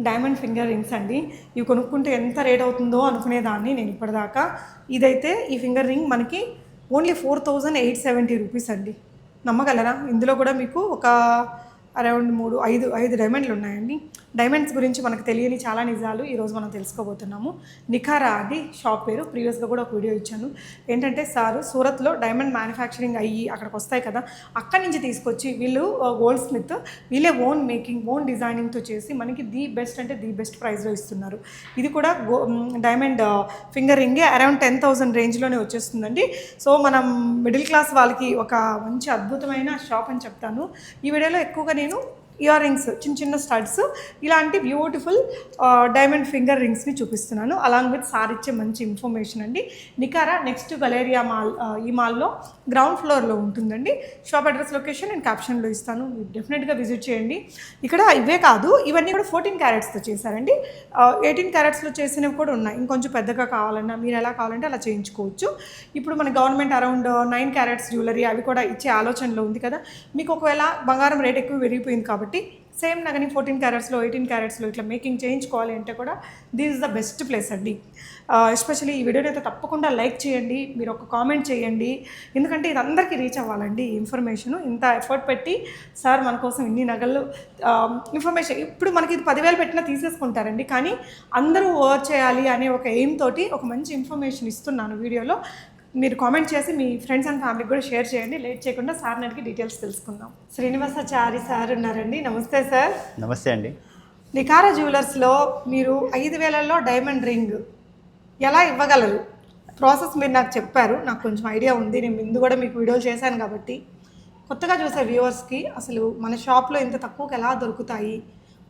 Diamond finger rings అండి. ఇవి కొనుక్కుంటే ఎంత రేట్ అవుతుందో అనుకునేదాన్ని నేను ఇప్పటిదాకా. ఇదైతే ఈ ఫింగర్ రింగ్ మనకి only four thousand eight seventy rupees అండి. నమ్మగలరా? ఇందులో కూడా మీకు ఒక అరౌండ్ మూడు ఐదు ఐదు డైమండ్లు ఉన్నాయండి. డైమండ్స్ గురించి మనకు తెలియని చాలా నిజాలు ఈరోజు మనం తెలుసుకోబోతున్నాము. నిఖారా అది షాప్ పేరు. ప్రీవియస్గా కూడా ఒక వీడియో ఇచ్చాను. ఏంటంటే సారు సూరత్లో డైమండ్ మ్యానుఫ్యాక్చరింగ్ అయ్యి అక్కడికి వస్తాయి కదా అక్కడి నుంచి తీసుకొచ్చి వీళ్ళు గోల్డ్ స్మిత్ వీళ్ళే ఓన్ మేకింగ్ ఓన్ డిజైనింగ్తో చేసి మనకి ది బెస్ట్ అంటే ది బెస్ట్ ప్రైస్లో ఇస్తున్నారు. ఇది కూడా గో డైమండ్ ఫింగర్ రింగే అరౌండ్ టెన్ థౌసండ్ రేంజ్లోనే వచ్చేస్తుందండి. సో మనం మిడిల్ క్లాస్ వాళ్ళకి ఒక మంచి అద్భుతమైన షాప్ అని చెప్తాను. ఈ వీడియోలో ఎక్కువగా నేను ఇయర్ రింగ్స్ చిన్న చిన్న స్టడ్స్ ఇలాంటి బ్యూటిఫుల్ డైమండ్ ఫింగర్ రింగ్స్ని చూపిస్తున్నాను. అలాంగ్ విత్ సార్ ఇచ్చే మంచి ఇన్ఫర్మేషన్ అండి. నికారా నెక్స్ట్ గలేరియా మాల్ ఈ మాల్లో గ్రౌండ్ ఫ్లోర్లో ఉంటుందండి. షాప్ అడ్రస్ లొకేషన్ నేను క్యాప్షన్లో ఇస్తాను. మీరు డెఫినెట్గా విజిట్ చేయండి. ఇక్కడ ఇవే కాదు ఇవన్నీ కూడా ఫోర్టీన్ క్యారెట్స్తో చేశారండి. ఎయిటీన్ క్యారెట్స్లో చేసినవి కూడా ఉన్నాయి. ఇంకొంచెం పెద్దగా కావాలన్నా మీరు ఎలా కావాలంటే అలా చేయించుకోవచ్చు. ఇప్పుడు మన government around nine carats jewellery అవి కూడా ఇచ్చే ఆలోచనలో ఉంది కదా. మీకు ఒకవేళ బంగారం రేట్ ఎక్కువ పెరిగిపోయింది కాబట్టి సేమ్ నగని ఫోర్టీన్ క్యారెట్స్లో ఎయిటీన్ క్యారెట్స్లో ఇట్లా మేకింగ్ చేయించుకోవాలి అంటే కూడా this is the best place అండి. ఎస్పెషల్లీ ఈ వీడియోని అయితే తప్పకుండా లైక్ చేయండి మీరు ఒక కామెంట్ చేయండి. ఎందుకంటే ఇది అందరికీ రీచ్ అవ్వాలండి ఈ ఇన్ఫర్మేషన్. ఇంత ఎఫర్ట్ పెట్టి సార్ మన కోసం ఇన్ని నగలు ఇన్ఫర్మేషన్ ఇప్పుడు మనకి ఇది పదివేలు పెట్టినా తీసేసుకుంటారండి. కానీ అందరూ వర్క్ చేయాలి అనే ఒక ఎయిమ్ తోటి ఒక మంచి ఇన్ఫర్మేషన్ ఇస్తున్నాను వీడియోలో. మీరు కామెంట్ చేసి మీ ఫ్రెండ్స్ అండ్ ఫ్యామిలీకి కూడా షేర్ చేయండి. లేట్ చేయకుండా సార్ అడిగి డీటెయిల్స్ తెలుసుకుందాం. శ్రీనివాసాచారి సార్ ఉన్నారండి. నమస్తే సార్ నమస్తే అండి. నికారా జ్యువెలర్స్లో మీరు ఐదు వేలల్లో డైమండ్ రింగ్ ఎలా ఇవ్వగలరు? ప్రాసెస్ మీరు నాకు చెప్పారు. నాకు కొంచెం ఐడియా ఉంది. నేను ముందు కూడా మీకు వీడియోలు చేశాను కాబట్టి. కొత్తగా చూసే వ్యూవర్స్కి అసలు మన షాప్లో ఇంత తక్కువకి ఎలా దొరుకుతాయి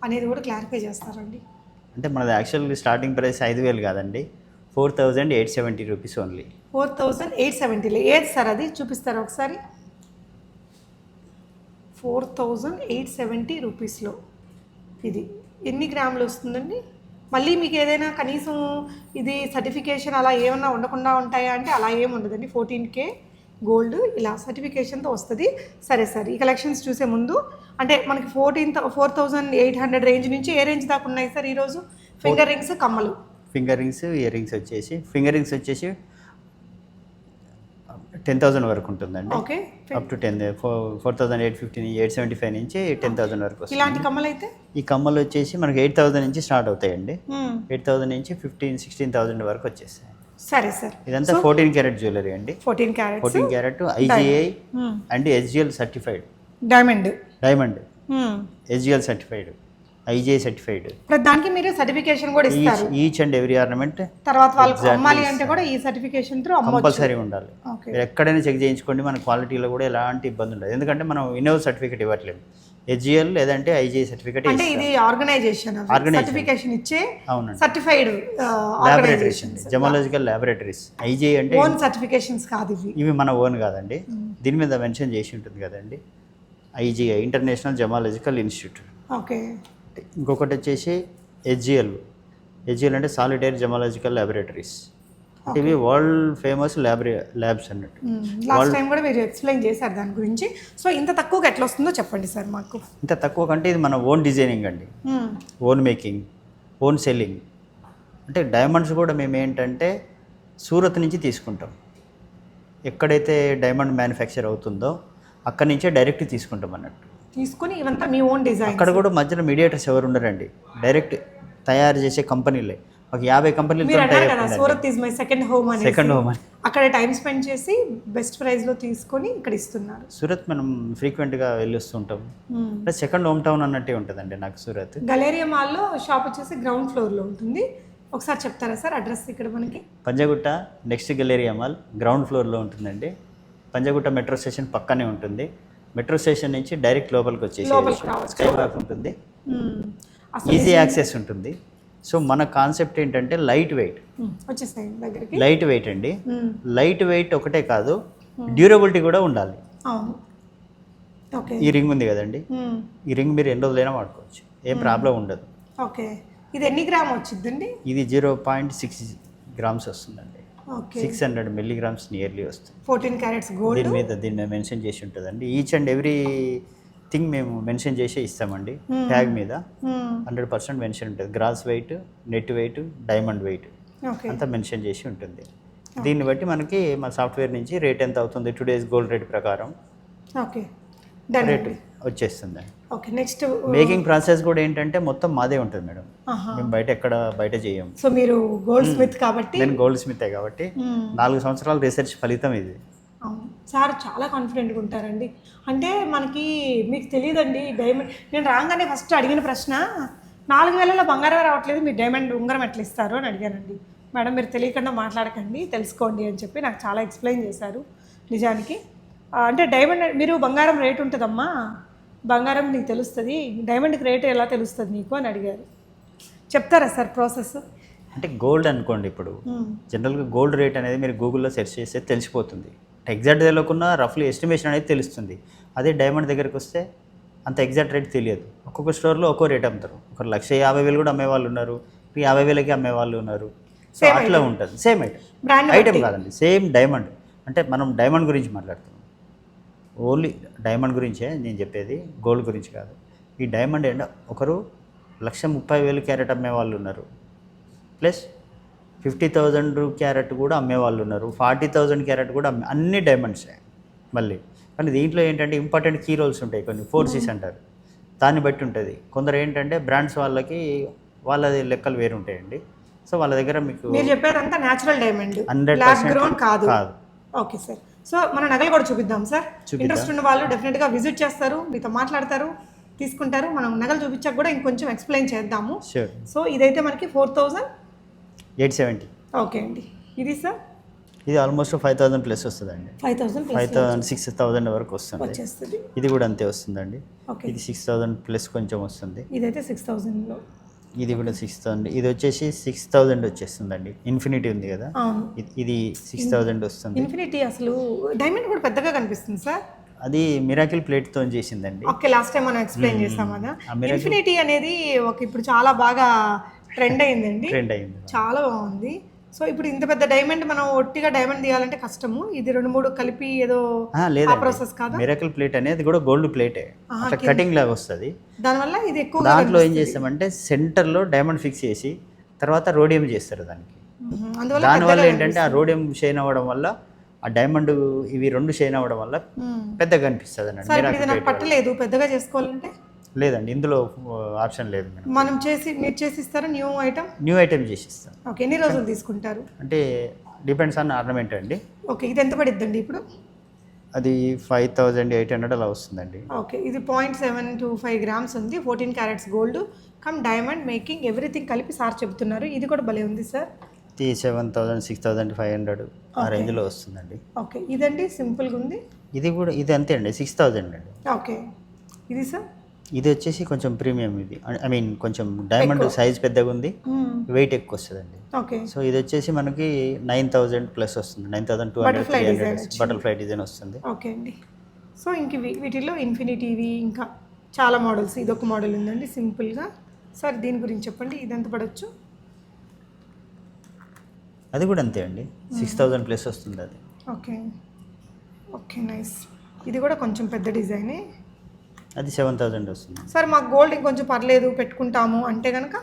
అనేది కూడా క్లారిఫై చేస్తారండి. అంటే మనది యాక్చువల్గా స్టార్టింగ్ ప్రైస్ ఐదు వేలు కాదండి. Four thousand eight seventy rupees only. Four thousand eight సెవెంటీలో ఏది సార్ అది? చూపిస్తారా ఒకసారి? ఫోర్ థౌజండ్ ఎయిట్ సెవెంటీ రూపీస్లో ఇది. ఎన్ని గ్రాములు వస్తుందండి? మళ్ళీ మీకు ఏదైనా కనీసం ఇది సర్టిఫికేషన్ అలా ఏమన్నా ఉండకుండా ఉంటాయా అంటే అలా ఏమి ఉండదండి. ఫోర్టీన్ కే గోల్డ్ ఇలా సర్టిఫికేషన్తో వస్తుంది. సరే సార్ ఈ కలెక్షన్స్ చూసే ముందు అంటే మనకి fourteen four thousand eight hundred range నుంచి ఏ రేంజ్ దాకా ఉన్నాయి సార్ ఈరోజు ఫింగర్ రింగ్స్ కమ్మలు. ఫింగర్ రింగ్స్ ఇయర్ రింగ్స్ వచ్చేసి ఫింగర్ రింగ్స్ వచ్చేసి టెన్ థౌసండ్ వరకు ఉంటుందండి. Okay. Up to ten four four thousand eight fifty eight seventy five నుంచి టెన్ థౌసండ్ వరకు ఇలాంటి కమ్మలు అయితే ఈ కమ్మలు వచ్చేసి మనకి ఎయిట్ థౌసండ్ నుంచి స్టార్ట్ అవుతాయండి. ఎయిట్ థౌసండ్ నుంచి ఫిఫ్టీన్ సిక్స్టీన్ థౌసండ్ వరకు వచ్చేస్తాయి. సరే సార్. ఇదంతా ఫోర్టీన్ క్యారెట్ జ్యువెలరీ అండి. Fourteen carats fourteen carat IGI and SGL certified. Diamond. Diamond. SGL certified. IGI certified దానికి మీరు సర్టిఫికేషన్ కూడా ఇస్తారు. ఈచ్ అండ్ ఎవ్రీ ఆర్నమెంట్ తర్వాత వాళ్ళకి అమ్మాలి అంటే కూడా ఈ సర్టిఫికేషన్ త్రూ కంపల్సరీ ఉండాలి. ఎక్కడైనా చెక్ చేయించుకోండి మన క్వాలిటీలో కూడా ఎలాంటి ఇబ్బంది ఉండదు. ఎందుకంటే మనం ఇన్నోవ్ సర్టిఫికేట్ ఇవ్వట్లేదు. హెచ్జిఎల్ లేదంటే ఐజిఐ సర్టిఫికేట్ అంటే ఇది ఆర్గనైజేషన్. సర్టిఫికేషన్ ఇచ్చే అవునండి. సర్టిఫైడ్ ల్యాబొరేటరీస్ అండి జమాలజికల్ ల్యాబొరేటరీస్ ఐజిఐ అంటే ఓన్ సర్టిఫికేషన్స్ కాదు ఇవి. ఇవి మన ఓన్ కాదండి. దీని మీద మెన్షన్ చేసి ఉంటుంది కదండి. IGI international gemological institute okay ఇంకొకటి వచ్చేసి హెచ్జిఎల్. హెచ్జిఎల్ అంటే సాలిటైర్ జమాలజికల్ ల్యాబొరేటరీస్. ఇవి వరల్డ్ ఫేమస్ ల్యాబరే ల్యాబ్స్ అన్నట్టు. లాస్ట్ టైం కూడా మీరు ఎక్స్ప్లెయిన్ చేశారు దాని గురించి. సో ఇంత తక్కువగా ఎట్లా వస్తుందో చెప్పండి సార్ మాకు. ఇంత తక్కువ కంటే ఇది మన ఓన్ డిజైనింగ్ అండి. Own making own selling. అంటే డైమండ్స్ కూడా మేము ఏంటంటే సూరత్ నుంచి తీసుకుంటాం. ఎక్కడైతే డైమండ్ మ్యానుఫ్యాక్చర్ అవుతుందో అక్కడి నుంచే డైరెక్ట్ తీసుకుంటాం అన్నట్టు. తీసుకుని ఇవంతా మీ ఓన్ డిజైన్ అక్కడ కూడా మధ్యలో మీడియేటర్స్ ఎవరు ఉండరండి. డైరెక్ట్ తయారు చేసే కంపెనీలే. ఒక యాభై కంపెనీలతో మీరు అన్నారు కదా Surat is my second home అని సెకండ్ హోమ్ అని అక్కడ టైం స్పెండ్ చేసి బెస్ట్ ప్రైస్లో తీసుకొని ఇక్కడ ఇస్తున్నారు. సూరత్ మనం ఫ్రీక్వెంట్గా వెళ్ళి వస్తుంటాం మ్మ్. ప్లస్ సెకండ్ హోమ్ టౌన్ అన్నట్టే ఉంటుందండి నాకు సూరత్. గలేరియా మాల్లో షాప్ వచ్చేసి గ్రౌండ్ ఫ్లోర్లో ఉంటుంది. ఒకసారి చెప్తారా సార్ అడ్రస్ ఇక్కడ మనకి? Panjagutta next Galleria mall ground ఫ్లోర్లో ఉంటుందండి. పంజగుట్ట మెట్రో స్టేషన్ పక్కనే ఉంటుంది. మెట్రో స్టేషన్ నుంచి డైరెక్ట్ లోపలికి వచ్చేసి. స్కై వాక్ ఉంటుంది. ఈజీ యాక్సెస్ ఉంటుంది. సో మన కాన్సెప్ట్ ఏంటంటే లైట్ వెయిట్. లైట్ వెయిట్ అండి. లైట్ వెయిట్ ఒకటే కాదు డ్యూరబిలిటీ కూడా ఉండాలి. ఈ రింగ్ ఉంది కదండి. ఈ రింగ్ మీరు ఎన్ని రోజులైనా వాడుకోవచ్చు. ఏం ప్రాబ్లం ఉండదు. ఓకే. ఇది ఎన్ని గ్రామ్ వచ్చిందండి ఇది జీరో పాయింట్ సిక్స్ గ్రామ్స్ వస్తుందండి. సిక్స్ హండ్రెడ్ మిల్లీగ్రామ్స్ నియర్లీ వస్తుంది. ఫోర్టీన్ క్యారెట్స్ గోల్డ్ దీని మీద దీని మీద మెన్షన్ చేసి ఉంటుందండి. ఈచ్ అండ్ ఎవ్రీ థింగ్ మేము మెన్షన్ చేసి ఇస్తామండి. ట్యాగ్ మీద మ్మ్. హండ్రెడ్ పర్సెంట్ మెన్షన్ ఉంటుంది. Gross weight net weight diamond weight అంతా మెన్షన్ చేసి ఉంటుంది. దీన్ని బట్టి మనకి మా సాఫ్ట్వేర్ నుంచి రేట్ ఎంత అవుతుంది? టూడేస్ గోల్డ్ రేట్ ప్రకారం ఓకే రేట్ వచ్చేస్తుంది ఓకే నెక్స్ట్ మేకింగ్ ప్రాసెస్ కూడా ఏంటంటే మొత్తం మాదే ఉంటుంది మేడం. మేము బయట ఎక్కడ బయట చేయం. సో మీరు గోల్డ్ స్మిత్ కాబట్టి నేను గోల్డ్ స్మితే కాబట్టి. నాలుగు సంవత్సరాల రీసెర్చ్ ఫలితం ఇది. సార్ చాలా కాన్ఫిడెంట్గా ఉంటారండి. అంటే మనకి మీకు తెలియదండి డైమండ్ నేను రాగానే ఫస్ట్ అడిగిన ప్రశ్న నాలుగు వేలలో బంగారం రావట్లేదు మీరు డైమండ్ ఉంగరం ఎట్లా ఇస్తారు అని అడిగానండి. మేడం మీరు తెలియకుండా మాట్లాడకండి తెలుసుకోండి అని చెప్పి నాకు చాలా ఎక్స్ప్లెయిన్ చేశారు నిజానికి. అంటే డైమండ్ మీరు బంగారం రేట్ ఉంటుందమ్మా? బంగారం నీకు తెలుస్తుంది డైమండ్కి రేట్ ఎలా తెలుస్తుంది నీకు అని అడిగారు. చెప్తారా సార్ ప్రాసెస్ అంటే గోల్డ్ అనుకోండి ఇప్పుడు జనరల్గా గోల్డ్ రేట్ అనేది మీరు గూగుల్లో సెర్చ్ చేస్తే తెలిసిపోతుంది. ఎగ్జాక్ట్ తెలియకుండా రఫ్లీ ఎస్టిమేషన్ అనేది తెలుస్తుంది. అదే డైమండ్ దగ్గరికి వస్తే అంత ఎగ్జాక్ట్ రేట్ తెలియదు. ఒక్కొక్క స్టోర్లో ఒక్కో రేట్ అమ్ముతారు. ఒక లక్ష యాభై వేలు కూడా అమ్మేవాళ్ళు ఉన్నారు యాభై వేలకి అమ్మేవాళ్ళు ఉన్నారు. సో అట్లా ఉంటుంది. సేమ్ ఐటమ్ ఐటమ్ కాదండి సేమ్ డైమండ్ అంటే మనం డైమండ్ గురించి మాట్లాడుతున్నాం. ఓన్లీ డైమండ్ గురించే నేను చెప్పేది గోల్డ్ గురించి కాదు. ఈ డైమండ్ ఏంటో ఒకరు లక్ష ముప్పై వేలు క్యారెట్ అమ్మే వాళ్ళు ఉన్నారు. ప్లస్ ఫిఫ్టీ థౌజండ్ క్యారెట్ కూడా అమ్మే వాళ్ళు ఉన్నారు. ఫార్టీ థౌజండ్ క్యారెట్ కూడా అమ్మే అన్ని డైమండ్సే మళ్ళీ. కానీ దీంట్లో ఏంటంటే ఇంపార్టెంట్ కీ రోల్స్ ఉంటాయి కొన్ని ఫోర్సెస్ అంటారు. దాన్ని బట్టి ఉంటుంది. కొందరు ఏంటంటే బ్రాండ్స్ వాళ్ళకి వాళ్ళది లెక్కలు వేరు ఉంటాయండి. సో వాళ్ళ దగ్గర మీకు మీరు చెప్పేదంతా న్యాచురల్ డైమండ్ హండ్రెడ్ కాదు. కాదు. ఓకే సార్ సో మన నగలు కూడా చూపిద్దాం సార్. ఇంట్రెస్ట్ ఉన్న వాళ్ళు డెఫినెట్గా విజిట్ చేస్తారు మీతో మాట్లాడతారు తీసుకుంటారు. మనం నగలు చూపించాక కూడా ఇంకొంచెం ఎక్స్ప్లెయిన్ చేద్దాము. సో ఇదైతే మనకి four thousand eight seventy okay అండి. ఇది సార్? ఇది ఆల్మోస్ట్ ఫైవ్ థౌసండ్ ప్లస్ వస్తుందండి. Five thousand five thousand six thousand వరకు వస్తుంది. ఇది కూడా అంతే వస్తుందండి. ఓకే ఇది సిక్స్ థౌసండ్ ప్లస్ కొంచెం వస్తుంది. ఇదైతే సిక్స్ థౌజండ్లో ఇది కూడా సిక్స్ థౌసండ్ ఇది వచ్చేసి సిక్స్ థౌసండ్ వచ్చేస్తుందండి. ఇన్ఫినిటీ ఉంది కదా? ఇది- సిక్స్ థౌసండ్ వస్తుంది. ఇన్ఫినిటీ అసలు డైమండ్ కూడా పెద్దగా కనిపిస్తుంది సార్. అది మిరాకిల్ ప్లేట్తో చేసిందండి. ఓకే లాస్ట్ టైం మనం ఎక్స్ప్లెయిన్ చేసాం కదా. ఇన్ఫినిటీ అనేది ఒక ఇప్పుడు చాలా బాగా ట్రెండ్ అయిందండి. ట్రెండ్ అయింది. చాలా బాగుంది. సో ఇప్పుడు ఇంత పెద్ద డైమండ్ మనం ఒట్టిగా డైమండ్ తీయాలంటే కష్టము. ఇది రెండు మూడు కలిపి ఏదో ప్రాసెస్ కాదా? మిరాకిల్ ప్లేట్ అనేది కూడా గోల్డ్ ప్లేటే. అట్లా కటింగ్ లాగా వస్తుంది. దానివల్ల ఇది ఎక్కువగా దాంట్లో ఏం చేస్తామంటే సెంటర్లో డైమండ్ ఫిక్స్ చేసి తర్వాత రోడియం చేస్తారు దానికి. దానివల్ల ఏంటంటే ఆ రోడియం షైన్ అవ్వడం వల్ల ఆ డైమండ్ ఇవి రెండు షైన్ అవ్వడం వల్ల. పెద్దగా కనిపిస్తుంది అన్నట్టు పట్టలేదు. పెద్దగా చేసుకోవాలంటే? లేదండి ఇందులో ఆప్షన్ లేదు మేడం. మనం చేసి మీరు చేసి ఇస్తారా న్యూ ఐటమ్? న్యూ ఐటమ్ చేసి ఇస్తాం ఓకే ఎన్ని రోజులు తీసుకుంటారు? అంటే డిపెండ్స్ ఆన్ ఆర్నమెంట్ అండి. ఓకే ఇది ఎంత పడిద్దండి ఇప్పుడు? అది ఫైవ్ థౌజండ్ ఎయిట్ హండ్రెడ్ అలా వస్తుందండి. ఓకే ఇది point seven two five grams ఉంది fourteen carats gold cum diamond making everything కలిపి సార్ చెప్తున్నారు ఇది కూడా భలే ఉంది సార్. ఇది seven thousand six thousand five hundred ఆ రేంజ్లో వస్తుందండి. ఓకే ఇదండి సింపుల్గా ఉంది? ఇది కూడా ఇది అంతే అండి సిక్స్ థౌజండ్ అండి. ఓకే ఇది సార్? ఇది వచ్చేసి కొంచెం ప్రీమియం ఇది. ఐ మీన్ కొంచెం డైమండ్ సైజ్ పెద్దగా ఉంది. మ్మ్. వెయిట్ ఎక్కువ వస్తుందండి. ఓకే. సో ఇది వచ్చేసి మనకి నైన్ థౌజండ్ ప్లస్ వస్తుంది. Nine thousand two hundred three. Butterfly design వస్తుంది. ఓకే అండి. సో ఇంక వీ- వీటిల్లో ఇన్ఫినిటీవి ఇంకా చాలా మోడల్స్. ఇదొక మోడల్ ఉందండి సింపుల్గా సార్ దీని గురించి చెప్పండి. ఇది ఎంత పడవచ్చు అది కూడా అంతే అండి. సిక్స్ థౌజండ్ ప్లస్ వస్తుంది అది. ఓకే. Okay nice. ఇది కూడా కొంచెం పెద్ద డిజైనే. అది సెవెన్ థౌజండ్ వస్తుంది. సార్ మాకు గోల్డ్ ఇంకొంచెం పర్లేదు పెట్టుకుంటాము అంటే కనుక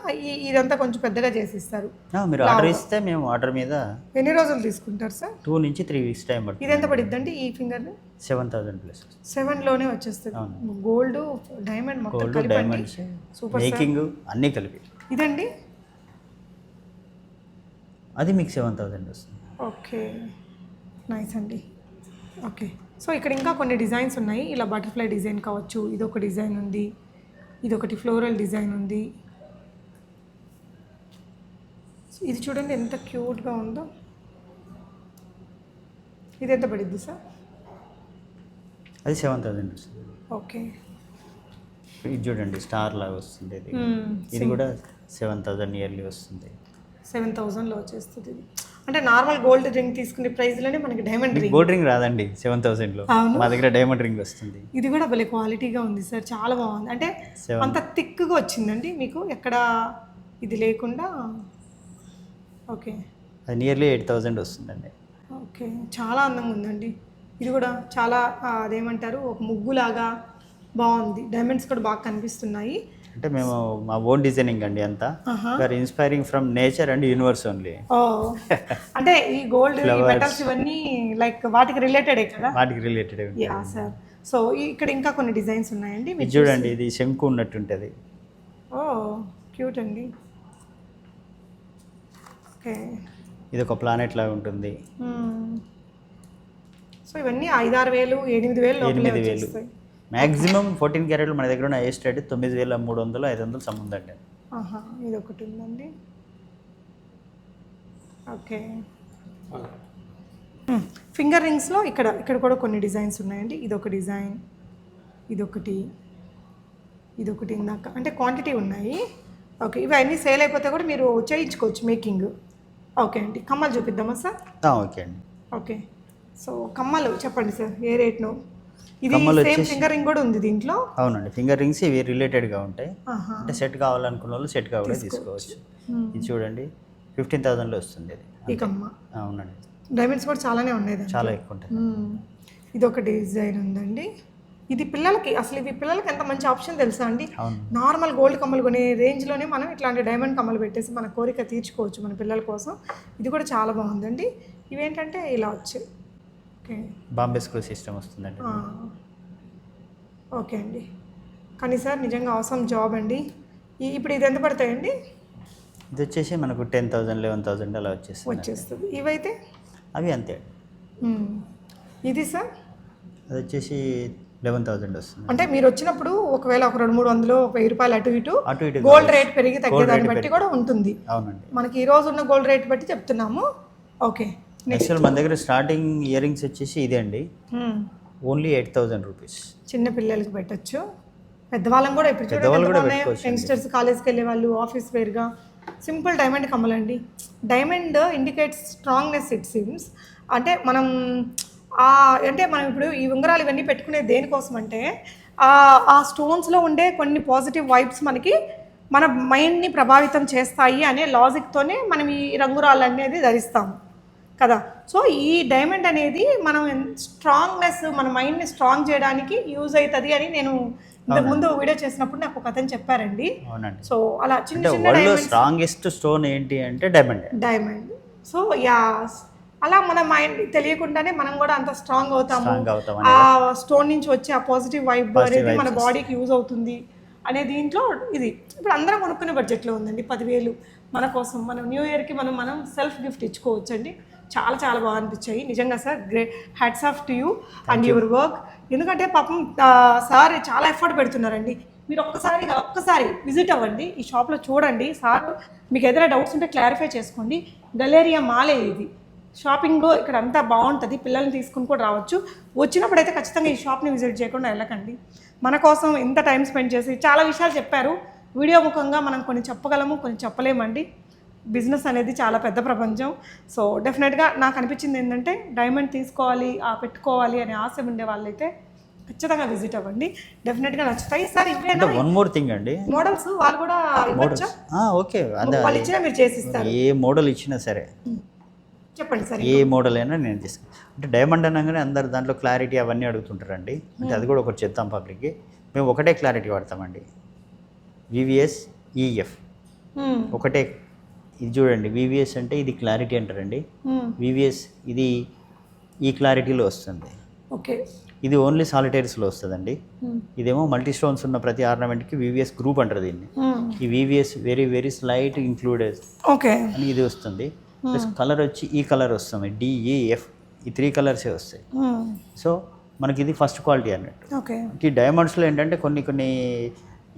ఇదంతా కొంచెం పెద్దగా చేసిస్తారు. ఆ, మీరు ఆర్డర్ ఇస్తే మేము ఆర్డర్ మీద ఎన్ని రోజులు తీసుకుంటారు సార్? టూ నుంచి త్రీ వీక్స్ టైం ఇది పడుతుంది ఎంత పడిద్దండి ఈ ఫింగర్ సెవెన్ థౌజండ్ ప్లస్ సెవెన్లోనే వచ్చేస్తుంది. Gold diamond gold diamonds super making అన్నీ కలిపి. ఇదండి? అది మీకు సెవెన్ థౌజండ్ వస్తుంది. ఓకే. నైస్ అండి. ఓకే. సో ఇక్కడ ఇంకా కొన్ని డిజైన్స్ ఉన్నాయి. ఇలా బటర్ఫ్లై డిజైన్ కావచ్చు ఇదొక డిజైన్ ఉంది ఇదొకటి ఫ్లోరల్ డిజైన్ ఉంది. ఇది చూడండి ఎంత క్యూట్గా ఉందో. ఇది ఎంత పడిద్ది సార్? అది సెవెన్ థౌజండ్ వస్తుంది ఓకే. ఇది చూడండి స్టార్ లాగా వస్తుంది ఇది. ఇది కూడా సెవెన్ థౌజండ్ ఇయర్లీ వస్తుంది. సెవెన్ థౌజండ్లో వచ్చేస్తుంది ఇది. అంటే నార్మల్ గోల్డ్ రింగ్ తీసుకునే ప్రైస్లోనే మనకి డైమండ్ రింగ్ గోల్డ్ రింగ్ రాదండి సెవెన్ థౌజండ్లో అవును. మా దగ్గర డైమండ్ రింగ్ వస్తుంది. ఇది కూడా భలే క్వాలిటీగా ఉంది సార్ చాలా బాగుంది. అంటే. అంత థిక్గా వచ్చిందండి మీకు ఎక్కడ ఇది లేకుండా. ఓకే. అది నియర్లీ ఎయిట్ థౌజండ్ వస్తుందండి. ఓకే చాలా అందంగా ఉందండి. ఇది కూడా చాలా అదేమంటారు ఒక ముగ్గులాగా బాగుంది. డైమండ్స్ కూడా బాగా కనిపిస్తున్నాయి. అంటే మేము మా ఓన్ డిజైనింగ్ అండి అంతా. Are inspiring from nature and universe only అంటే ఈ గోల్డ్ మెటల్స్ ఇవన్నీ లైక్ వాటికి రిలేటెడే కదా? వాటికి రిలేటెడ్ సార్ సో ఇక్కడ ఇంకా కొన్ని డిజైన్స్ ఉన్నాయండి మీరు చూడండి ఇది శంకు ఉన్నట్టుంటుంది. ఓ క్యూట్ అండి. ఓకే. ఇది ఒక ప్లానెట్ లాగా ఉంటుంది. So Hmm. ఇవన్నీ ఐదారు వేలు ఎనిమిది వేలు ఎనిమిది వేలు. మ్యాక్సిమం ఫోర్టీన్ క్యారెట్లు మన దగ్గర ఉన్న హైయెస్ట్ రేట్ తొమ్మిది వేల మూడు వందలు ఐదు వందలు సమ్ముందండి ఆహా ఇది ఒకటి ఉందండి. ఓకే. ఫింగర్ రింగ్స్లో ఇక్కడ ఇక్కడ కూడా కొన్ని డిజైన్స్ ఉన్నాయండి. ఇది ఒక డిజైన్ ఇదొకటి ఇదొకటి ఇందాక. అంటే క్వాంటిటీ ఉన్నాయి. ఓకే ఇవి అన్నీ సేల్ అయిపోతే కూడా మీరు చేయించుకోవచ్చు మేకింగ్. ఓకే అండి. కమ్మలు చూపిద్దామా సార్? ఓకే అండి. ఓకే. సో కమ్మలు చెప్పండి సార్ ఏ రేట్ను? ఇది సేమ్ ఫింగర్ రింగ్ కూడా ఉంది దీంట్లో? అవునండి ఫింగర్ రింగ్స్ ఇవి రిలేటెడ్గా ఉంటాయి. అంటే సెట్ కావాలనుకున్న వాళ్ళు సెట్గా కూడా తీసుకోవచ్చు. ఇది చూడండి ఫిఫ్టీన్ థౌజండ్లో వస్తుంది ఇది. అవునండి. డైమండ్స్ కూడా చాలానే ఉన్నాయి. చాలా ఎక్కువ మ్మ్. ఇది ఒక డిజైన్ ఉందండి. ఇది పిల్లలకి అసలు ఇవి పిల్లలకి ఎంత మంచి ఆప్షన్ తెలుసా అండి? నార్మల్ గోల్డ్ కమ్మలు కొనే రేంజ్లోనే మనం ఇట్లాంటి డైమండ్ కమ్మలు పెట్టేసి మన కోరిక తీర్చుకోవచ్చు మన పిల్లల కోసం. ఇది కూడా చాలా బాగుందండి. ఇవేంటంటే ఇలా వచ్చాయి ఓకే. బాంబే స్క్రూ సిస్టమ్ వస్తుందండి. ఓకే అండి. కానీ సార్ నిజంగా అవసరం జాబ్ అండి. ఇప్పుడు ఇది ఎంత పడతాయండి? ఇది వచ్చేసి మనకు టెన్ థౌజండ్ లెవెన్ థౌజండ్ అలా వచ్చేస్తుంది. వచ్చేస్తుంది. ఇవైతే? అవి అంతే. ఇది సార్? అది వచ్చేసి లెవెన్ థౌజండ్ వస్తుంది. అంటే మీరు వచ్చినప్పుడు ఒకవేళ ఒక రెండు మూడు వందలు ఒక వెయ్యి రూపాయలు అటు ఇటు అటు ఇటు గోల్డ్ రేట్ పెరిగి తగ్గే Gold దాన్ని rate బట్టి కూడా ఉంటుంది. అవునండి. మనకి ఈ రోజు ఉన్న గోల్డ్ రేట్ బట్టి చెప్తున్నాము. ఓకే. యాక్చువల్ మన దగ్గర స్టార్టింగ్ ఇయర్ రింగ్స్ వచ్చేసి ఇదే అండి. ఓన్లీ ఎయిట్ థౌజండ్ రూపీస్ చిన్న పిల్లలకి పెట్టచ్చు. పెద్దవాళ్ళం కూడా ఇప్పుడు చూడండి యంగ్స్టర్స్ కాలేజ్కి వెళ్ళే వాళ్ళు ఆఫీస్ వేర్గా simple diamond కమ్మలండి. Diamond indicates strongness it seems అంటే మనం ఆ అంటే మనం ఇప్పుడు ఈ ఉంగరాలు ఇవన్నీ పెట్టుకునే దేనికోసం అంటే ఆ ఆ స్టోన్స్లో ఉండే కొన్ని పాజిటివ్ వైబ్స్ మనకి మన మైండ్ని ప్రభావితం చేస్తాయి అనే లాజిక్తోనే మనం ఈ రంగురాలు అనేది ధరిస్తాము. కదా? సో ఈ డైమండ్ అనేది మనం స్ట్రాంగ్నెస్ మన మైండ్ని స్ట్రాంగ్ చేయడానికి యూజ్ అవుతుంది అని నేను ఇంతకు ముందు వీడియో చేసినప్పుడు నాకు ఒక అతను చెప్పారండి. సో అలా చిన్న చిన్న స్ట్రాంగెస్ట్ స్టోన్ ఏంటి అంటే డైమండ్. డైమండ్. సో యా అలా మన మైండ్ తెలియకుండానే మనం కూడా అంత స్ట్రాంగ్ అవుతాము. ఆ స్టోన్ నుంచి వచ్చే ఆ పాజిటివ్ వైబ్ అనేది మన బాడీకి యూజ్ అవుతుంది అనే దీంట్లో ఇది. ఇప్పుడు అందరం కొనుక్కునే బడ్జెట్లో ఉందండి పదివేలు. మన కోసం మనం న్యూ ఇయర్కి మనం మనం సెల్ఫ్ గిఫ్ట్ ఇచ్చుకోవచ్చు అండి చాలా చాలా బాగా అనిపించాయి నిజంగా sir great hats off to you and your work ఎందుకంటే పాపం సార్ చాలా ఎఫర్ట్ పెడుతున్నారండి. మీరు ఒక్కసారి ఒక్కసారి విజిట్ అవ్వండి. ఈ షాప్లో చూడండి. సార్ మీకు ఏదైనా డౌట్స్ ఉంటే క్లారిఫై చేసుకోండి. గలేరియా మాలే ఇది. షాపింగ్ ఇక్కడ అంతా బాగుంటుంది. పిల్లల్ని తీసుకుని కూడా రావచ్చు. వచ్చినప్పుడు అయితే ఖచ్చితంగా ఈ షాప్ని విజిట్ చేయకుండా వెళ్ళకండి. మన కోసం ఎంత టైం స్పెండ్ చేసి చాలా విషయాలు చెప్పారు. వీడియో ముఖంగా మనం కొన్ని చెప్పగలము కొన్ని చెప్పలేమండి. బిజినెస్ అనేది చాలా పెద్ద ప్రపంచం. సో డెఫినెట్గా నాకు అనిపించింది ఏంటంటే డైమండ్ తీసుకోవాలి ఆ పెట్టుకోవాలి అనే ఆశ ఉండే వాళ్ళైతే ఖచ్చితంగా విజిట్ అవ్వండి. డెఫినెట్గా నచ్చుతాయి. సార్ ఇవేనా వన్ మోర్ థింగ్ అండి. మోడల్స్ వాళ్ళు కూడా ఇవ్వచ్చా? ఓకే. వాళ్ళు ఇచ్చినా మీరు చేసిస్తారు. ఏ మోడల్ ఇచ్చినా సరే. చెప్పండి సార్ ఏ మోడల్ అయినా నేను తీసుకు అంటే డైమండ్ అనగానే అందరు దాంట్లో క్లారిటీ అవన్నీ అడుగుతుంటారండి. అంటే అది కూడా ఒకటి చెప్తాం పబ్లిక్కి. మేము ఒకటే క్లారిటీ వాడతామండి. VVS EF. ఒకటే ఇది చూడండి వివిఎస్ అంటే ఇది క్లారిటీ అంటారండి. Hmm. వివిఎస్ ఇది ఈ క్లారిటీలో వస్తుంది. ఓకే. ఇది ఓన్లీ సాలిటైర్స్లో వస్తుందండి. Hmm. ఇదేమో మల్టీ స్టోన్స్ ఉన్న ప్రతి ఆర్నమెంట్కి వివిఎస్ గ్రూప్ అంటారు దీన్ని. Hmm. ఈ VVS very very slight included okay. అని ఇది వస్తుంది. ప్లస్ కలర్ వచ్చి ఈ కలర్ వస్తుంది. డిఈఎఫ్ ఈ త్రీ కలర్సే వస్తాయి. Hmm. సో మనకి ఇది ఫస్ట్ క్వాలిటీ అన్నట్టు. ఓకే. ఈ డైమండ్స్లో ఏంటంటే కొన్ని కొన్ని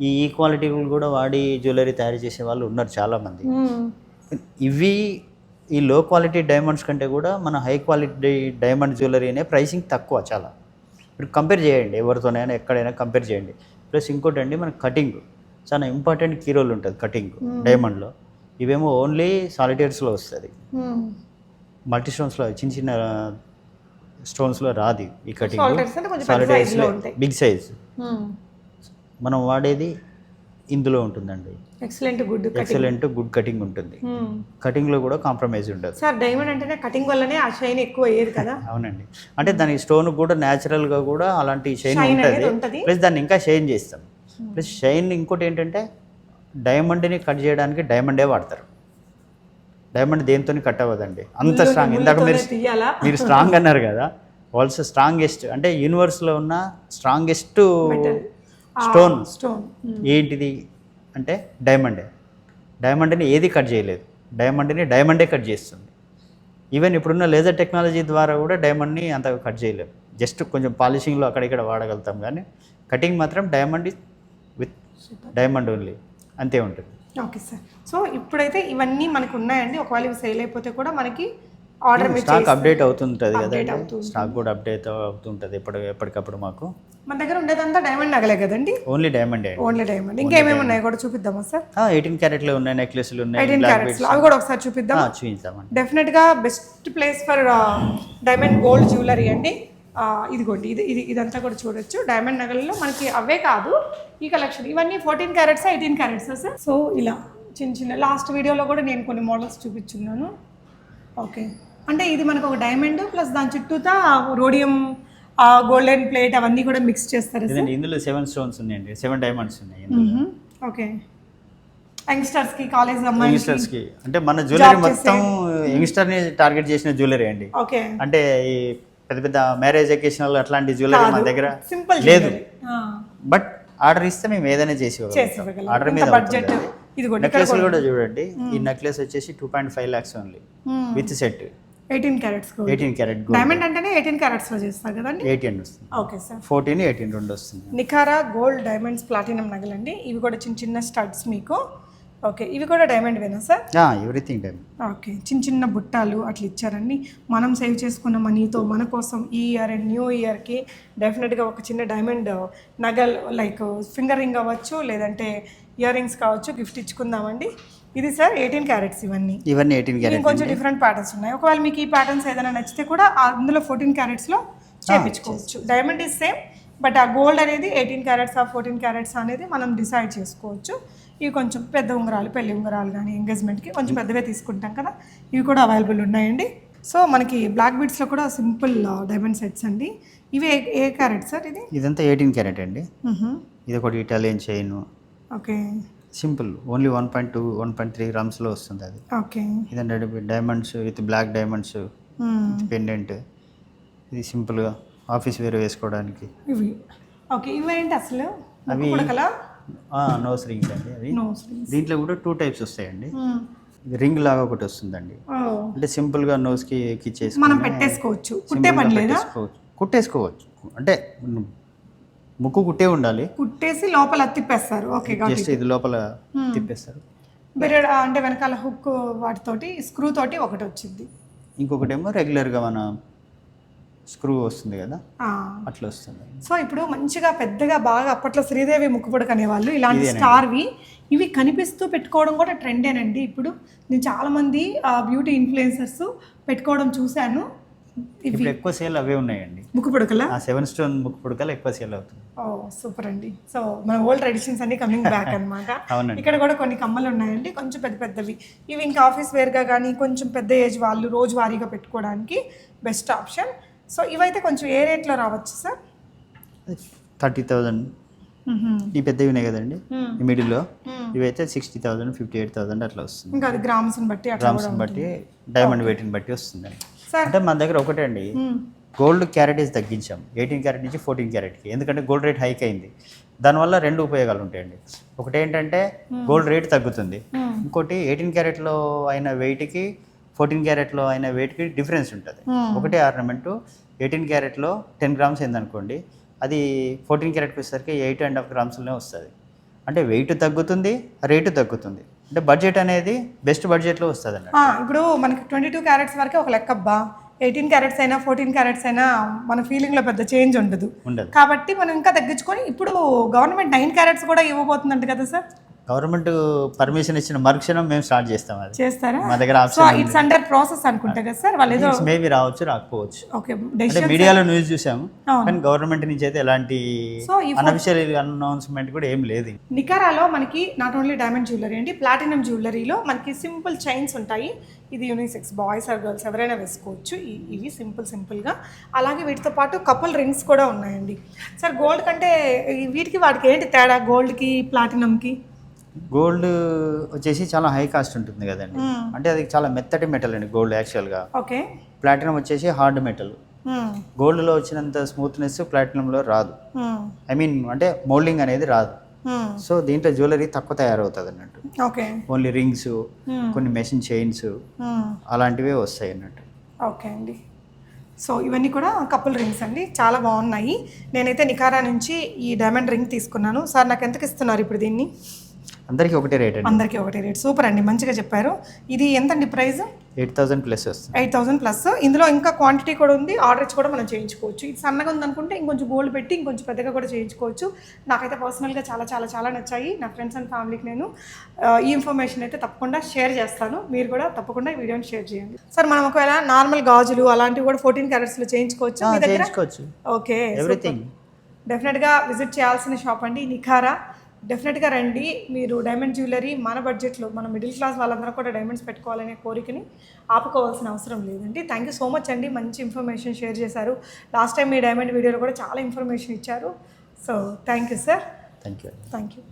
ఈ ఈక్వాలిటీ కూడా వాడి జ్యువెలరీ తయారు చేసే వాళ్ళు ఉన్నారు చాలామంది. Hmm. ఇవి ఈ లో క్వాలిటీ డైమండ్స్ కంటే కూడా మన హై క్వాలిటీ డైమండ్ జ్యువెలరీ అనే ప్రైసింగ్ తక్కువ చాలా. మీరు కంపేర్ చేయండి ఎవరితోనైనా ఎక్కడైనా కంపేర్ చేయండి. ప్లస్ ఇంకోటి అండి మన కటింగ్ చాలా ఇంపార్టెంట్ కీ రోల్ ఉంటుంది కటింగ్ డైమండ్లో ఇవేమో ఓన్లీ సాలిటైర్స్లో వస్తుంది. మల్టీ స్టోన్స్లో చిన్న చిన్న స్టోన్స్లో రాదు ఈ కటింగ్ Solitaires అంటే కొంచెం పెద్ద size లో ఉంటాయి. Big size. మనం వాడేది ఇందులో ఉంటుందండి. Excellent good excellent good cutting ఉంటుంది. కటింగ్లో కూడా కాంప్రమైజ్ ఉండదు. సార్ డైమండ్ అంటేనే కటింగ్ వల్లనే ఆ షైన్ ఎక్కువ అయ్యేది కదా? అవునండి. అంటే దానికి స్టోన్ కూడా న్యాచురల్గా కూడా అలాంటి షైన్ ఉంటుంది. ప్లస్ దాన్ని ఇంకా షైన్ చేస్తాం. ప్లస్ షైన్ ఇంకోటి ఏంటంటే డైమండ్ని కట్ చేయడానికి డైమండే వాడతారు. డైమండ్ దేంతో కట్ అవ్వదండి. అంత స్ట్రాంగ్ ఇందాక మీరు మీరు స్ట్రాంగ్ అన్నారు కదా. ఆల్సో స్ట్రాంగెస్ట్ అంటే యూనివర్స్లో ఉన్న స్ట్రాంగెస్ట్ స్టోన్. స్టోన్. ఏంటిది అంటే డైమండే. డైమండ్ని ఏది కట్ చేయలేదు. డైమండ్ని డైమండే కట్ చేస్తుంది. ఈవెన్ ఇప్పుడున్న లేజర్ టెక్నాలజీ ద్వారా కూడా డైమండ్ని అంత కట్ చేయలేము జస్ట్ కొంచెం పాలిషింగ్లో అక్కడ ఇక్కడ వాడగలుగుతాం కానీ కటింగ్ మాత్రం డైమండ్ విత్ డైమండ్ ఓన్లీ. అంతే ఉంటుంది. Okay sir. సో ఇప్పుడైతే ఇవన్నీ మనకు ఉన్నాయండి. ఒకవేళ ఇవి సేల్ అయిపోతే కూడా మనకి ఆర్డర్ స్టాక్ అప్డేట్ అవుతుంటుంది అవుతుంది. స్టాక్ కూడా అప్డేట్ అవుతుంటుంది ఎప్పటి ఎప్పటికప్పుడు మాకు. మన దగ్గర ఉండేదంతా డైమండ్ నగలే కదండి? ఓన్లీ డైమండే ఓన్లీ డైమండ్ ఇంకేమేమి ఉన్నాయి కూడా చూపిద్దామా సార్? ఎయిటీన్ క్యారెట్లు ఉన్నాయి నెక్లెస్లు ఉన్నాయి ఎయిటీన్ క్యారెట్స్ అవి కూడా ఒకసారి చూపిద్దాం చూపించామండి డెఫినెట్గా best place for diamond gold jewellery అండి. ఇదిగోండి ఇది ఇది ఇదంతా కూడా చూడొచ్చు. డైమండ్ నగలలో మనకి అవే కాదు. ఈ కలెక్షన్ ఇవన్నీ fourteen carats eighteen carats sir? So ఇలా చిన్న చిన్న లాస్ట్ వీడియోలో కూడా నేను కొన్ని మోడల్స్ చూపించున్నాను. ఓకే అంటే ఇది మనకు ఒక డైమండ్ ప్లస్ దాని చుట్టూతా రోడియం గోల్డెన్ ప్లేట్ అవన్నీ కూడా మిక్స్ చేస్తారు ఇందులో సెవెన్ స్టోన్స్ ఉన్నాయండి. సెవెన్ డైమండ్స్ ఉన్నాయి. ఓకే. యంగ్స్టర్స్కి కాలేజ్ యంగ్స్టర్స్కి అంటే మన జ్యువెలరీ మొత్తం యంగ్స్టర్ని టార్గెట్ చేసిన జ్యువెలరీ అండి. ఓకే. అంటే ఈ పెద్ద పెద్ద మ్యారేజ్ ఎకేషనల్ అట్లాంటి జ్యువెలరీ మన దగ్గర సింపుల్ లేదు. బట్ ఆర్డర్ ఇస్తే మేము ఏదైనా చేసి. ఆర్డర్ మీద బడ్జెట్ నెక్లెస్ కూడా చూడండి. ఈ నెక్లెస్ వచ్చేసి two point five lakhs only with set eighteen carats gold eighteen carat diamond అంటేనే ఎయిటీన్ క్యారెట్స్లో చేస్తారు కదండి? ఎయిటీన్ వస్తుంది. ఓకే సార్ ఫోర్టీన్ ఎయిటీన్ రెండు వస్తుంది. నికారా గోల్డ్ డైమండ్స్ ప్లాటినం నగలండి. ఇవి కూడా చిన్న చిన్న స్టడ్స్ మీకు. ఓకే ఇవి కూడా డైమండ్ వేనా సార్ ఎవ్రీథింగ్ టైం ఓకే చిన్న చిన్న బుట్టాలు అట్లా ఇచ్చారండి. మనం సేవ్ చేసుకున్న మనీతో మన కోసం ఈ ఇయర్ అండ్ న్యూ ఇయర్కి డెఫినెట్గా ఒక చిన్న డైమండ్ నగల్ లైక్ ఫింగర్ రింగ్ అవ్వచ్చు లేదంటే ఇయర్ రింగ్స్ కావచ్చు గిఫ్ట్ ఇచ్చుకుందామండి. ఇది సార్ ఎయిటీన్ క్యారెట్స్ ఇవన్నీ. ఇవన్నీ ఎయిటీన్ క్యారెట్ ఇంకొంచెం డిఫరెంట్ ప్యాటర్న్స్ ఉన్నాయి. ఒకవేళ మీకు ఈ ప్యాటర్న్స్ ఏదైనా నచ్చితే కూడా అందులో ఫోర్టీన్ క్యారెట్స్లో చేయించుకోవచ్చు డైమండ్ ఇస్ సేమ్ బట్ ఆ గోల్డ్ అనేది ఎయిటీన్ క్యారెట్స్ ఆ ఫోర్టీన్ క్యారెట్స్ అనేది మనం డిసైడ్ చేసుకోవచ్చు. ఇవి కొంచెం పెద్ద ఉంగరాలు పెళ్ళి ఉంగరాలు కానీ ఎంగేజ్మెంట్కి కొంచెం పెద్దగా తీసుకుంటాం కదా. ఇవి కూడా అవైలబుల్ ఉన్నాయండి. సో మనకి బ్లాక్ బీడ్స్లో కూడా సింపుల్ డైమండ్ సెట్స్ అండి. ఇవి ఏ ఏ క్యారెట్ సార్ ఇది? ఇదంతా ఎయిటీన్ క్యారెట్ అండి. ఇది ఒకటి Italian chain okay. Simple. Only one point two one point three గ్రామ్స్లో వస్తుంది అది. ఓకే. ఇదంటే diamonds with black diamonds pendant ఇది సింపుల్గా ఆఫీస్ వేర్ వేసుకోవడానికి. ఇవి. ఓకే ఇవేంటి అసలు? అవి- నోస్ రింగ్స్ అండి నో దీంట్లో కూడా టూ టైప్స్ వస్తాయండి. రింగ్ లాగా ఒకటి వస్తుందండి. అంటే సింపుల్గా నోస్కి ఎక్కిచ్చేసి మనం పెట్టేసుకోవచ్చు. కుట్టే పని లేదా? పెట్టేసుకోవచ్చు. కుట్టేసుకోవచ్చు. అంటే ముక్కు కుట్టే ఉండాలి. కుట్టేసి లోపల తిప్పేస్తారు. ఓకే. జస్ట్ ఇది లోపల తిప్పేస్తారు. మీరు అంటే వెనకాల హుక్ వాటితోటి స్క్రూ తోటి ఒకటి వచ్చింది. ఇంకొకటేమో రెగ్యులర్గా మన స్క్రూ వస్తుంది కదా. అట్లా వస్తుంది. సో ఇప్పుడు మంచిగా పెద్దగా బాగా అప్పట్లో శ్రీదేవి ముక్కుపొడక అనేవాళ్ళు. ఇలాంటి స్టార్వి ఇవి కనిపిస్తూ పెట్టుకోవడం కూడా ట్రెండేనండి ఇప్పుడు నేను చాలా మంది బ్యూటీ ఇన్ఫ్లుయెన్సర్స్ పెట్టుకోవడం చూశాను. ఇప్పుడు ఎక్కువ సేల్ అవే ఉన్నాయండి. ముక్కు పుడకలా? ఆ సెవెన్ స్టోన్ ముక్కు పుడకలు ఎక్కువ సేల్ అవుతుంది ఓ సూపర్ అండి. సో మన ఓల్డ్ ట్రెడిషన్స్ అన్ని కమింగ్ బ్యాక్ అన్నమాట. అవునండి. ఇక్కడ కూడా కొన్ని కమ్మలు ఉన్నాయండి కొంచెం పెద్ద పెద్దవి. ఇవి ఇంకా ఆఫీస్ వేర్గా కానీ కొంచెం పెద్ద ఏజ్ వాళ్ళు రోజువారీగా పెట్టుకోవడానికి బెస్ట్ ఆప్షన్. సో ఇవైతే కొంచెం ఏ రేట్లో రావచ్చు సార్? థర్టీ థౌజండ్ ఈ పెద్దవి ఉన్నాయి కదండి. ఈ మిడిల్లో. ఇవైతే sixty thousand fifty eight thousand అట్లా వస్తుంది. ఇంకా అది గ్రామ్స్ని బట్టి అట్లా గ్రామ్స్ బట్టి డైమండ్ వెయిట్ని బట్టి వస్తుందండి. అంటే మన దగ్గర ఒకటే అండి. గోల్డ్ క్యారెటేజ్ తగ్గించాం. ఎయిటీన్ క్యారెట్ నుంచి ఫోర్టీన్ క్యారెట్కి ఎందుకంటే గోల్డ్ రేట్ హైక్ అయింది. దానివల్ల రెండు ఉపయోగాలు ఉంటాయండి. ఒకటి ఏంటంటే గోల్డ్ రేట్ తగ్గుతుంది. ఇంకోటి ఎయిటీన్ క్యారెట్లో అయిన వెయిట్కి ఫోర్టీన్ క్యారెట్లో అయిన వెయిట్కి డిఫరెన్స్ ఉంటుంది. ఒకటే ఆర్నమెంటు. ఎయిటీన్ క్యారెట్లో టెన్ గ్రామ్స్ అయిందనుకోండి అది ఫోర్టీన్ క్యారెట్కి వచ్చేసరికి ఎయిట్ అండ్ హాఫ్ గ్రామ్స్లోనే వస్తుంది. అంటే వెయిట్ తగ్గుతుంది రేటు తగ్గుతుంది. అంటే బడ్జెట్ అనేది బెస్ట్ బడ్జెట్లో వస్తుంది అన్నట్టు ఇప్పుడు మనకి ట్వంటీ టూ క్యారెట్స్ వరకే ఒక లెక్కబ్బా ఎయిటీన్ క్యారెట్స్ అయినా ఫోర్టీన్ క్యారెట్స్ అయినా మన ఫీలింగ్లో పెద్ద చేంజ్ ఉండదు. ఉండదు. కాబట్టి మనం ఇంకా తగ్గించుకొని ఇప్పుడు గవర్నమెంట్ నైన్ క్యారెట్స్ కూడా ఇవ్వబోతుందంట కదా సార్? గవర్నమెంట్ పర్మిషన్ ఇచ్చిన మరుక్షణం మేము స్టార్ట్ చేస్తాం అది. చేస్తారా? మా దగ్గర so option it's under process అనుకుంటా కదా సార్? వాళ్ళు ఏదో మేబీ రావచ్చు రాకపోవచ్చు. ఓకే అంటే మీడియాలో న్యూస్ చూసాము. కానీ గవర్నమెంట్ నుంచి అయితే ఎలాంటి అనఫిషియల్ అనౌన్స్మెంట్ కూడా ఏం లేదు. నికారాలో మనకి నాట్ ఓన్లీ డైమండ్ జ్యువెలరీ అండి ప్లాటినం జ్యువెలరీలో మనకి సింపుల్ చైన్స్ ఉంటాయి. ఇది యూనిసెక్స్ బాయ్స్ ఆర్ గర్ల్స్ ఎవరైనా వేసుకోవచ్చు. ఇవి సింపుల్ సింపుల్గా అలాగే వీటితో పాటు కపుల్ రింగ్స్ కూడా ఉన్నాయండి. సార్ గోల్డ్ కంటే వీటికి వాటికి ఏంటి తేడా? గోల్డ్కి ప్లాటినంకి గోల్డ్ వచ్చేసి చాలా హై కాస్ట్ ఉంటుంది కదండి. అంటే అది చాలా మెత్తటి మెటల్ అండి గోల్డ్ యాక్చువల్గా ఓకే. ప్లాటినం వచ్చేసి హార్డ్ మెటల్ గోల్డ్లో వచ్చినంత స్మూత్నెస్ ప్లాటినంలో రాదు. ఐ మీన్ అంటే మోల్డింగ్ అనేది రాదు. సో దీంట్లో జ్యువెలరీ తక్కువ తయారవుతుంది అన్నట్టు. ఓకే. ఓన్లీ రింగ్స్ కొన్ని మెషిన్ చైన్స్ అలాంటివే వస్తాయి అన్నట్టు. ఓకే అండి. సో ఇవన్నీ కూడా కపుల్ రింగ్స్ అండి. చాలా బాగున్నాయి. నేనైతే నికారా నుంచి ఈ డైమండ్ రింగ్ తీసుకున్నాను. సార్ నాకు ఎంతకి ఇస్తున్నారు ఇప్పుడు దీన్ని? అందరికీ ఒకటే రేట్ అండి. అందరికీ ఒకటి రేట్ సూపర్ అండి మంచిగా చెప్పారు. ఇది ఎంతండి ప్రైస్? ఎయిట్ థౌసండ్ ప్లస్ వస్తుంది. ఎయిట్ థౌసండ్ ప్లస్ ఇందులో ఇంకా క్వాంటిటీ కూడా ఉంది. ఆర్డర్స్ కూడా మనం చేయించుకోవచ్చు. ఇది సన్నగా ఉందనుకుంటే ఇంకొంచెం గోల్డ్ పెట్టి ఇంకొంచెం పెద్దగా కూడా చేయించుకోవచ్చు. నాకైతే పర్సనల్గా చాలా చాలా చాలా నచ్చాయి. నా ఫ్రెండ్స్ అండ్ ఫ్యామిలీకి నేను ఈ ఇన్ఫర్మేషన్ అయితే తప్పకుండా షేర్ చేస్తాను. మీరు కూడా తప్పకుండా ఈ వీడియోని షేర్ చేయండి. సార్ మనం ఒకవేళ నార్మల్ గాజులు అలాంటివి కూడా ఫోర్టీన్ క్యారెట్స్లో చేయించుకోవచ్చు? మీ దగ్గర? చేయించుకోవచ్చు. ఓకే ఎవ్రీథింగ్ డెఫినెట్గా విజిట్ చేయాల్సిన షాప్ అండి. నిఖారా. డెఫినెట్గా రండి. మీరు డైమండ్ జ్యువెలరీ మన బడ్జెట్లో మన మిడిల్ క్లాస్ వాళ్ళందరూ కూడా డైమండ్స్ పెట్టుకోవాలనే కోరికని ఆపుకోవాల్సిన అవసరం లేదండి. థ్యాంక్ యూ సో మచ్ అండి. మంచి ఇన్ఫర్మేషన్ షేర్ చేశారు. లాస్ట్ టైం మీ డైమండ్ వీడియోలో కూడా చాలా ఇన్ఫర్మేషన్ ఇచ్చారు. So thank you sir thank you thank you